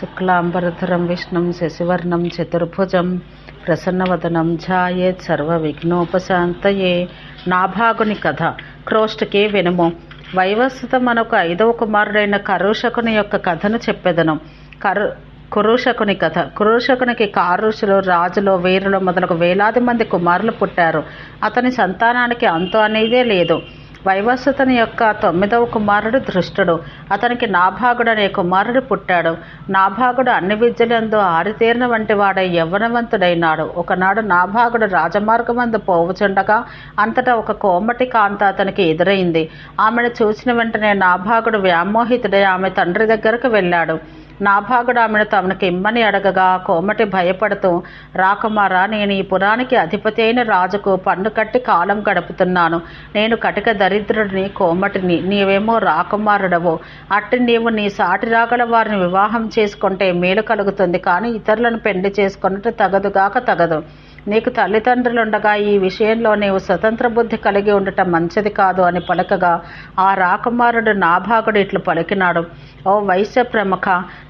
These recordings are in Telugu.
శుక్లాంబరధరం విష్ణుం శశివర్ణం చతుర్భుజం ప్రసన్నవదనం ఝాయేత్ సర్వవిఘ్నోపశాంతయే. నాభాగుని కథ క్రోష్టుకి వినుము. వైవస్వత మనకు ఐదవ కుమారుడైన కరుషకుని యొక్క కథను చెప్పెదను. కరు కురుషకుని కథ. కురుషకునికి కారుషులు రాజులు వీరులు మొదలగు వేలాది మంది కుమారులు పుట్టారు. అతని సంతానానికి అంతు అనేదే లేదు. వైవస్వతుని యొక్క తొమ్మిదవ కుమారుడు ధృష్టుడు. అతనికి నాభాగుడు అనే కుమారుడు పుట్టాడు. నాభాగుడు అన్ని విద్యలందు ఆరితేరిన వంటి వాడై యవ్వనవంతుడైనాడు. ఒకనాడు నాభాగుడు రాజమార్గమందు పోవుచుండగా అంతటా ఒక కోమటి కాంత అతనికి ఎదురైంది. ఆమెను చూసిన వెంటనే నాభాగుడు వ్యామోహితుడై ఆమె తండ్రి దగ్గరకు వెళ్ళాడు. నాభాగుడు ఆమెను ఇమ్మని అడగగా కోమటి భయపడుతూ రాకుమారా నేను ఈ పురానికి అధిపతి అయిన రాజుకు పన్ను కట్టి కాలం గడుపుతున్నాను. నేను కటిక దరిద్రుడిని కోమటిని నీవేమో రాకుమారుడవు. అట్టి నీవు నీ సాటి రాగల వారిని వివాహం చేసుకుంటే మేలు కలుగుతుంది. కానీ ఇతరులను పెళ్ళి చేసుకున్నట్టు తగదుగాక తగదు. నీకు తల్లిదండ్రులుండగా ఈ విషయంలో నీవు స్వతంత్ర బుద్ధి కలిగి ఉండటం మంచిది కాదు అని పలకగా ఆ రాకుమారుడు నాభాగుడు ఇట్లు పలికినాడు. ఓ వైశ్య ప్రముఖ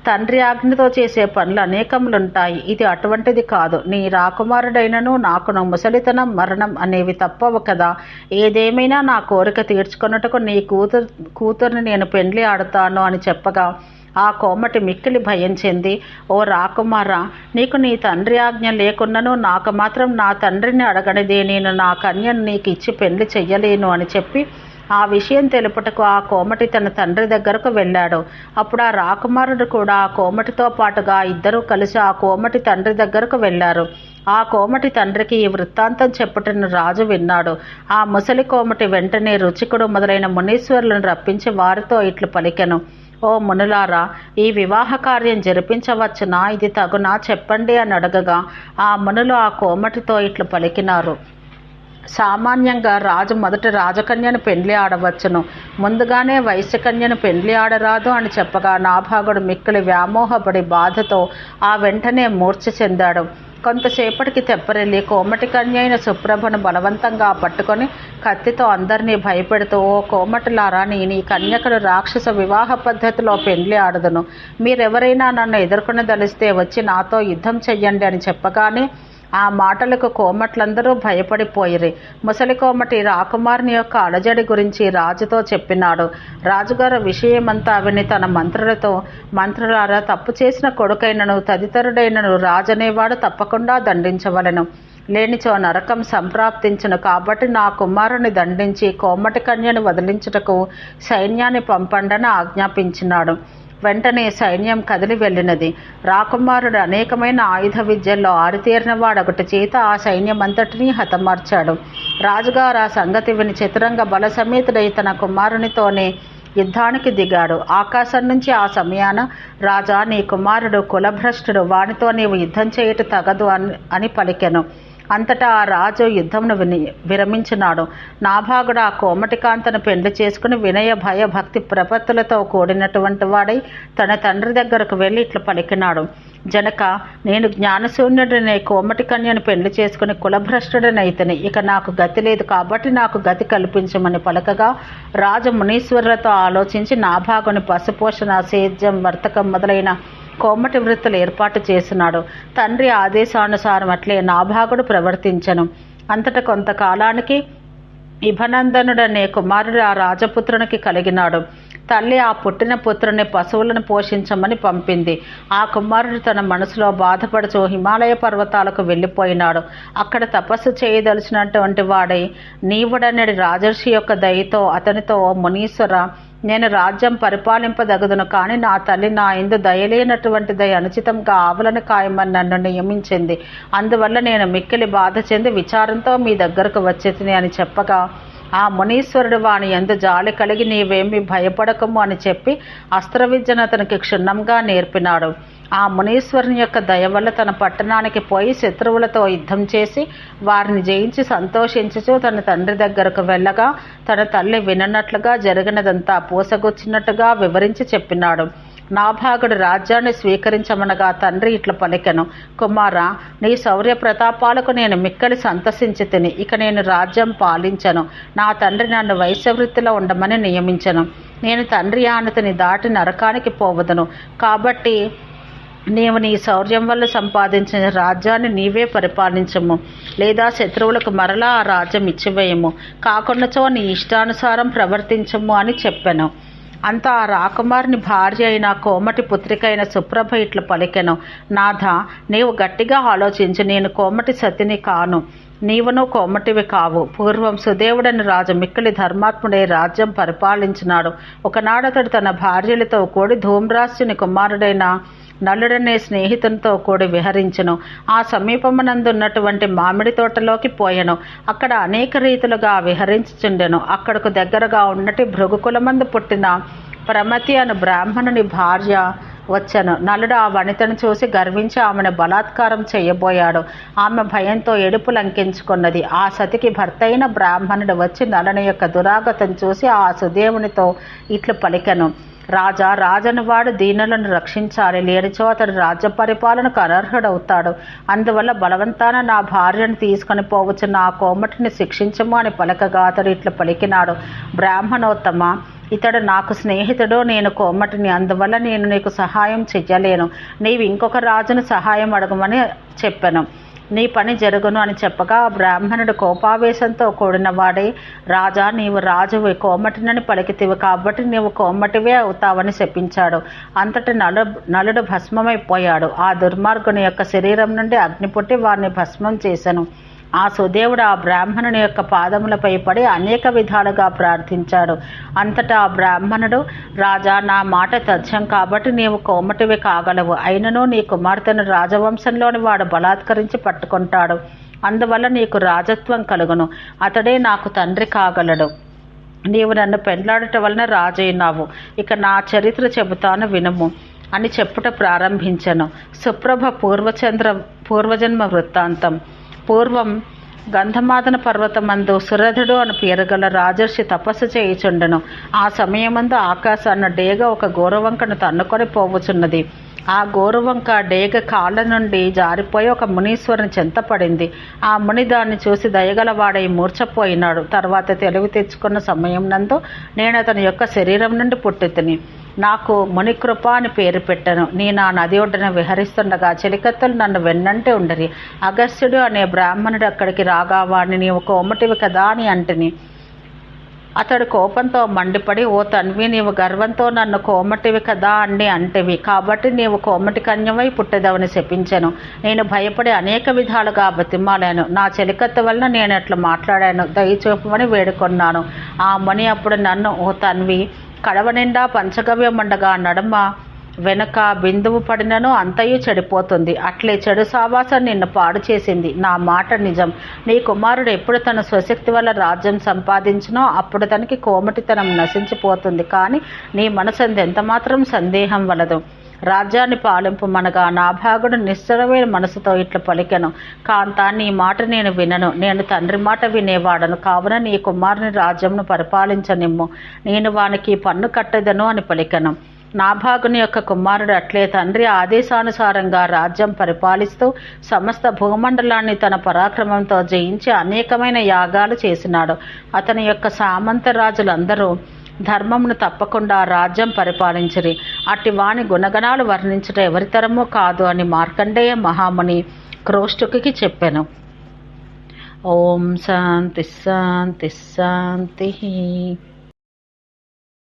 తండ్రి ఆజ్ఞతో చేసే పనులు అనేకములుంటాయి. ఇది అటువంటిది కాదు. నీ రాకుమారుడైనను నాకును ముసలితనం మరణం అనేవి తప్పవు కదా. ఏదేమైనా నా కోరిక తీర్చుకొనుటకు నీ కూతురు కూతుర్ని నేను పెండ్లి ఆడుతాను అని చెప్పగా ఆ కోమటి మిక్కిలి భయం చెంది ఓ రాకుమారా నీకు నీ తండ్రి ఆజ్ఞ లేకున్నను నాకు మాత్రం నా తండ్రిని అడగనిదే నేను నా కన్యను నీకు ఇచ్చి పెళ్ళి చెయ్యలేను అని చెప్పి ఆ విషయం తెలుపుటకు ఆ కోమటి తన తండ్రి దగ్గరకు వెళ్ళాడు. అప్పుడు ఆ రాకుమారుడు కూడా ఆ కోమటితో పాటుగా ఇద్దరూ కలిసి ఆ కోమటి తండ్రి దగ్గరకు వెళ్ళారు. ఆ కోమటి తండ్రికి ఈ వృత్తాంతం చెప్పుటను రాజు విన్నాడు. ఆ ముసలి కోమటి వెంటనే రుచికుడు మొదలైన మునీశ్వరులను రప్పించి వారితో ఇట్లు పలికెను. ఓ మునులారా ఈ వివాహ కార్యం జరిపించవచ్చునా? ఇది తగునా చెప్పండి అని అడగగా ఆ మునులు ఆ కోమటితో ఇట్లు పలికినారు. సామాన్యంగా రాజు మొదట రాజకన్యను పెండ్లి ఆడవచ్చును. ముందుగానే వైశ్యకన్యను పెండ్లి ఆడరాదు అని చెప్పగా నాభాగుడు మిక్కిలి వ్యామోహపడి బాధతో ఆ వెంటనే మూర్ఛ చెందాడు. కొంతసేపటికి తెప్పరెల్లి కోమటి కన్య అయిన సుప్రభను బలవంతంగా పట్టుకొని కత్తితో అందరినీ భయపెడుతూ ఓ కోమటిలారా నేను ఈ కన్యకను రాక్షస వివాహ పద్ధతిలో పెండ్లి ఆడదును. మీరెవరైనా నన్ను ఎదుర్కొనదలిస్తే వచ్చి నాతో యుద్ధం చెయ్యండి అని చెప్పగానే ఆ మాటలకు కోమట్లందరూ భయపడిపోయిరి. ముసలి కోమటి రాకుమారుని యొక్క అలజడి గురించి రాజుతో చెప్పినాడు. రాజుగారు విషయమంతా విని తన మంత్రులతో మంత్రులారా తప్పు చేసిన కొడుకైనను తదితరుడైనను రాజనేవాడు తప్పకుండా దండించవలెను. లేనిచో నరకం సంప్రాప్తించును కాబట్టి నా కుమారుని దండించి కోమటి కన్యను వదిలించుటకు సైన్యాన్ని పంపండని ఆజ్ఞాపించినాడు. వెంటనే సైన్యం కదిలి వెళ్ళినది. రాకుమారుడు అనేకమైన ఆయుధ విద్యల్లో ఆరితేరినవాడొకటి చేత ఆ సైన్యమంతటినీ హతమార్చాడు. రాజుగారు ఆ సంగతి విని చతురంగ బల సమేతుడై తన కుమారునితోనే యుద్ధానికి దిగాడు. ఆకాశం నుంచి ఆ సమయాన రాజా నీ కుమారుడు కులభ్రష్టుడు. వానితో నీవు యుద్ధం చేయట తగదు అని అని పలికెను. అంతటా ఆ రాజు యుద్ధంను విని విరమించినాడు. నాభాగుడు ఆ కోమటికాంతను పెండ్లి చేసుకుని వినయ భయ భక్తి ప్రపత్తులతో కూడినటువంటి వాడై తన తండ్రి దగ్గరకు వెళ్ళి ఇట్లు పలికినాడు. జనక నేను జ్ఞానశూన్యుడనే కోమటి కన్యను పెళ్ళి చేసుకుని కులభ్రష్టుడనైతని. ఇక నాకు గతి లేదు కాబట్టి నాకు గతి కల్పించమని పలకగా రాజు మునీశ్వరులతో ఆలోచించి నాభాగుని పశుపోషణ సేద్యం వర్తకం మొదలైన కోమటి వృత్తులు ఏర్పాటు చేసినాడు. తండ్రి ఆదేశానుసారం అట్లే నాభాగుడు ప్రవర్తించను. అంతట కొంతకాలానికి ఇభనందనుడనే కుమారుడు ఆ రాజపుత్రునికి కలిగినాడు. తల్లి ఆ పుట్టిన పుత్రుని పశువులను పోషించమని పంపింది. ఆ కుమారుడు తన మనసులో బాధపడుచు హిమాలయ పర్వతాలకు వెళ్ళిపోయినాడు. అక్కడ తపస్సు చేయదలిచినటువంటి వాడై నీవుడనేడు రాజర్షి యొక్క దయతో అతనితో మునీశ్వర నేను రాజ్యం పరిపాలింపదగదును కానీ నా తల్లి నా ఇందు దయలేనటువంటి దయ అనుచితంగా ఆవులను కాయమని నన్ను నియమించింది. అందువల్ల నేను మిక్కిలి బాధ చెంది విచారంతో మీ దగ్గరకు వచ్చేది అని చెప్పగా ఆ మునీశ్వరుడు వాని ఎందు జాలి కలిగి నీవేమి భయపడకము అని చెప్పి అస్త్ర విద్యను అతనికి క్షుణ్ణంగా నేర్పినాడు. ఆ మునీశ్వరుని యొక్క దయ వల్ల తన పట్టణానికి పోయి శత్రువులతో యుద్ధం చేసి వారిని జయించి సంతోషించుచు తన తండ్రి దగ్గరకు వెళ్ళగా తన తల్లి విననట్లుగా జరిగినదంతా పూసగుచ్చినట్టుగా వివరించి చెప్పినాడు. నాభాగుడు రాజ్యాన్ని స్వీకరించమనగా తండ్రి ఇట్లా పలికెను. కుమార నీ శౌర్య ప్రతాపాలకు నేను మిక్కలి సంతసించి తిని ఇక నేను రాజ్యం పాలించను. నా తండ్రి నన్ను వైశ్యవృత్తిలో ఉండమని నియమించను. నేను తండ్రి ఆనతిని దాటి నరకానికి పోవదను. కాబట్టి నీవు నీ శౌర్యం వల్ల సంపాదించిన రాజ్యాన్ని నీవే పరిపాలించము. లేదా శత్రువులకు మరలా ఆ రాజ్యం ఇచ్చివేయము. కాకుండాచో నీ ఇష్టానుసారం ప్రవర్తించము అని చెప్పాను. అంత ఆ రాకుమారుని భార్య అయిన కోమటి పుత్రికైన సుప్రభ ఇట్లు పలికెను. నాథ నీవు గట్టిగా ఆలోచించి నేను కోమటి సతిని కాను. నీవును కోమటివి కావు. పూర్వం సుదేవుడని రాజు మిక్కిలి ధర్మాత్ముడే రాజ్యం పరిపాలించినాడు. ఒకనాడతడు తన భార్యలతో కూడి ధూమ్రాస్యుని కుమారుడైన నలుడనే స్నేహితునితో కూడి విహరించెను. ఆ సమీపమునందున్నటువంటి మామిడి తోటలోకి పోయెను. అక్కడ అనేక రీతులుగా విహరించుచుండెను. అక్కడకు దగ్గరగా ఉన్నటి భృగుకులమందు పుట్టిన ప్రమతి అను బ్రాహ్మణుని భార్య వచ్చాను. నలుడు ఆ వనితను చూసి గర్వించి ఆమెను బలాత్కారం చేయబోయాడు. ఆమె భయంతో ఎడుపు లంకించుకున్నది ఆ సతికి భర్తైన బ్రాహ్మణుడు వచ్చి నలని యొక్క దురాగతం చూసి ఆ సుదేవునితో ఇట్లు పలికెను. రాజా రాజను వాడు దీనులను రక్షించాలి. లేనిచో అతడు రాజ్య పరిపాలనకు అనర్హుడవుతాడు. అందువల్ల బలవంతాన నా భార్యను తీసుకొని పోవచ్చు. నా కోమటిని శిక్షించము అని పలకగా అతడు ఇట్లా పలికినాడు. బ్రాహ్మణోత్తమ ఇతడు నాకు స్నేహితుడు నేను కోమటిని అందువల్ల నేను నీకు సహాయం చెయ్యలేను. నీవు ఇంకొక రాజును సహాయం అడగమని చెప్పాను. నీ పని జరుగును అని చెప్పగా బ్రాహ్మణుడు కోపావేశంతో కూడిన వాడే రాజా నీవు రాజువి కోమటినని పలికితివి కాబట్టి నీవు కోమటివే అవుతావని శపించాడు అంతటి నలు నలుడు భస్మమైపోయాడు. ఆ దుర్మార్గుని యొక్క శరీరం నుండి అగ్ని పుట్టి వారిని భస్మం చేశాను ఆ సుదేవుడు ఆ బ్రాహ్మణుని యొక్క పాదములపై పడి అనేక విధాలుగా ప్రార్థించాడు. అంతటా ఆ బ్రాహ్మణుడు రాజా నా మాట తథ్యం కాబట్టి నీవు కోమటివి కాగలవు. అయినను నీ కుమార్తెను రాజవంశంలోని వాడు బలాత్కరించి పట్టుకుంటాడు. అందువల్ల నీకు రాజత్వం కలుగును. అతడే నాకు తండ్రి కాగలడు. నీవు నన్ను పెండ్లాడటం వలన రాజైనావు ఇక నా చరిత్ర చెబుతాను వినము అని చెప్పుట ప్రారంభించను. సుప్రభ పూర్వచంద్ర పూర్వజన్మ వృత్తాంతం. పూర్వం గంధమాదన పర్వతమందు సురధుడు అని పేరుగల రాజర్షి తపస్సు చేయుచుండెను. ఆ సమయమందు ఆకాశాన్న డేగ ఒక గోరవంకను తన్నుకొని పోవుచున్నది. ఆ గోరువంక డేగ కాళ్ళ నుండి జారిపోయి ఒక మునీశ్వరుని చెంతపడింది ఆ ముని దాన్ని చూసి దయగలవాడై మూర్చపోయినాడు తర్వాత తెలివి తెచ్చుకున్న సమయం నందు నేను అతని యొక్క శరీరం నుండి పుట్టితిని. నాకు మునికృప అని పేరు పెట్టాను. నేను ఆ నది ఒడ్డున విహరిస్తుండగా చెలికత్తలు నన్ను వెన్నంటే ఉండరి. అగస్త్యుడు అనే బ్రాహ్మణుడు అక్కడికి రాగా వాడిని నీవు కోమటివి కదా అని అంటని. అతడు కోపంతో మండిపడి ఓ తన్వి నీవు గర్వంతో నన్ను కోమటివి కదా అండి అంటివి. కాబట్టి నీవు కోమటి కన్యవై పుట్టదవని శపించాను. నేను భయపడి అనేక విధాలుగా బతిమాలాను. నా చెలికత్త వలన నేను అట్లా మాట్లాడాను. దయచూపమని వేడుకొన్నాను. ఆ మణి అప్పుడు నన్ను ఓ తన్వి కడవ నిండా పంచగవ్యం ఉండగా నడమ. వెనక బిందువు పడినను అంతయు చెడిపోతుంది. అట్లే చెడు సావాసం నిన్ను పాడు చేసింది. నా మాట నిజం. నీ కుమారుడు ఎప్పుడు తన స్వశక్తి వల్ల రాజ్యం సంపాదించినో అప్పుడు తనకి కోమటితనం నశించిపోతుంది. కానీ నీ మనసంది ఎంతమాత్రం సందేహం వలదు. రాజ్యాన్ని పాలింపు మనగా. నాభాగుడు నిశ్చలమైన మనసుతో ఇట్లా పలికెను. కాంత నీ మాట నేను వినను. నేను తండ్రి మాట వినేవాడను. కావున నీ కుమారుని రాజ్యంను పరిపాలించనిమ్ము. నేను వానికి పన్ను కట్టెదను అని పలికెను. నాభాగుని యొక్క కుమారుడు అట్లే తండ్రి ఆదేశానుసారంగా రాజ్యం పరిపాలిస్తూ సమస్త భూమండలాన్ని తన పరాక్రమంతో జయించి అనేకమైన యాగాలు చేసినాడు. అతని యొక్క సామంత రాజులందరూ ధర్మమును తప్పకుండా రాజ్యం పరిపాలించిరి. అట్టి వాని గుణగణాలు వర్ణించట ఎవరితరమూ కాదు అని మార్కండేయ మహాముని క్రోష్టుకి చెప్పాను. ఓం శాంతి శాంతి శాంతి.